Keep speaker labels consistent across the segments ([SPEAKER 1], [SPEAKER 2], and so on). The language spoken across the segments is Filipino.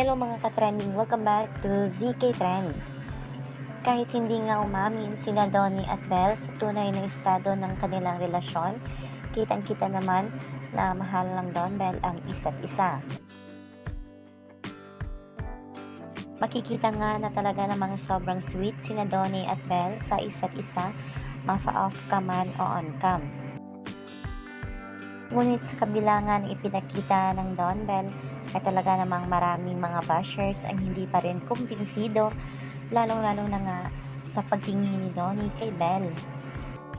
[SPEAKER 1] Hello mga ka-trending, welcome back to ZK Trend. Kahit hindi nga umamin sina Donnie at Belle sa tunay na estado ng kanilang relasyon, kitang-kita naman na mahal ng Don Bell ang isa't isa. Makikita nga na talaga namang sobrang sweet sina Donnie at Belle sa isa't isa, mafa-off ka man o on cam. Ngunit sa kabila nga ng ipinakita ng Don Bell, ay talaga namang maraming mga bashers ang hindi pa rin kumbinsido, lalong-lalo na nga sa pagtingin ni Donnie kay Belle.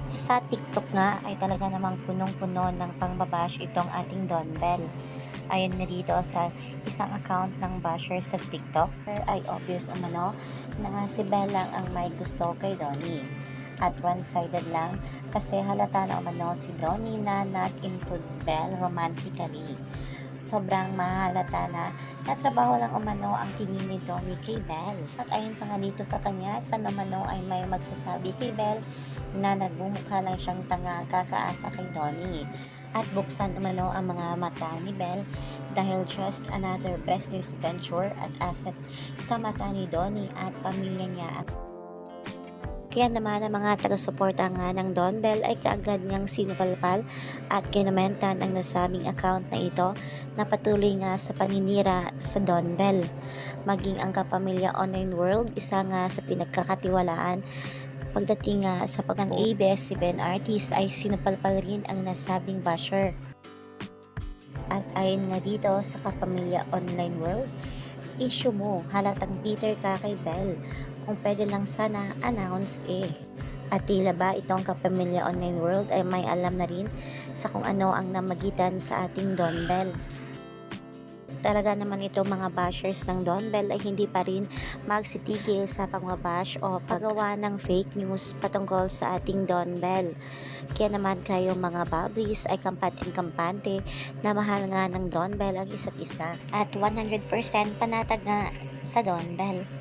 [SPEAKER 1] Sa TikTok nga ay talaga namang punong-puno ng pangbabash itong ating Don Bell. Ayon nga dito sa isang account ng bashers sa TikTok, ay obvious umano na si Belle lang ang may gusto kay Donnie. At one-sided lang kasi halata na umano si Donnie na not into Belle romantically. Sobrang mahalata na natrabaho lang umano ang tingin ni Donnie kay Belle. At ayon pa nga dito sa kanya, sa umano ay may magsasabi kay Belle na nagmumukha lang siyang tanga kakaasa kay Donnie. At buksan umano ang mga mata ni Belle dahil just another business venture at asset sa mata ni Donnie at pamilya niya at kaya naman ang mga taga-suporta nga ng Don Bell ay kaagad niyang sinupalpal at kinamentan ang nasabing account na ito na patuloy nga sa paninira sa Don Bell. Maging ang kapamilya online world, isa nga sa pinagkakatiwalaan pagdating nga sa pag ABS-CBN artist ay sinupalpal rin ang nasabing basher. At ayon nga dito sa kapamilya online world, issue mo, halatang Peter ka kay Bell. Kung pwede lang sana, announce eh. At tila ba itong kapamilya online world ay may alam na rin sa kung ano ang namagitan sa ating Don Bell. Talaga naman itong mga bashers ng Don Bell ay hindi pa rin magsitigil sa pangbabash o paggawa ng fake news patungkol sa ating Don Bell. Kaya naman kayo mga bablis ay kampante-kampante na mahal nga ng Don Bell ang isa't isa. At 100% panatag nga sa Don Bell.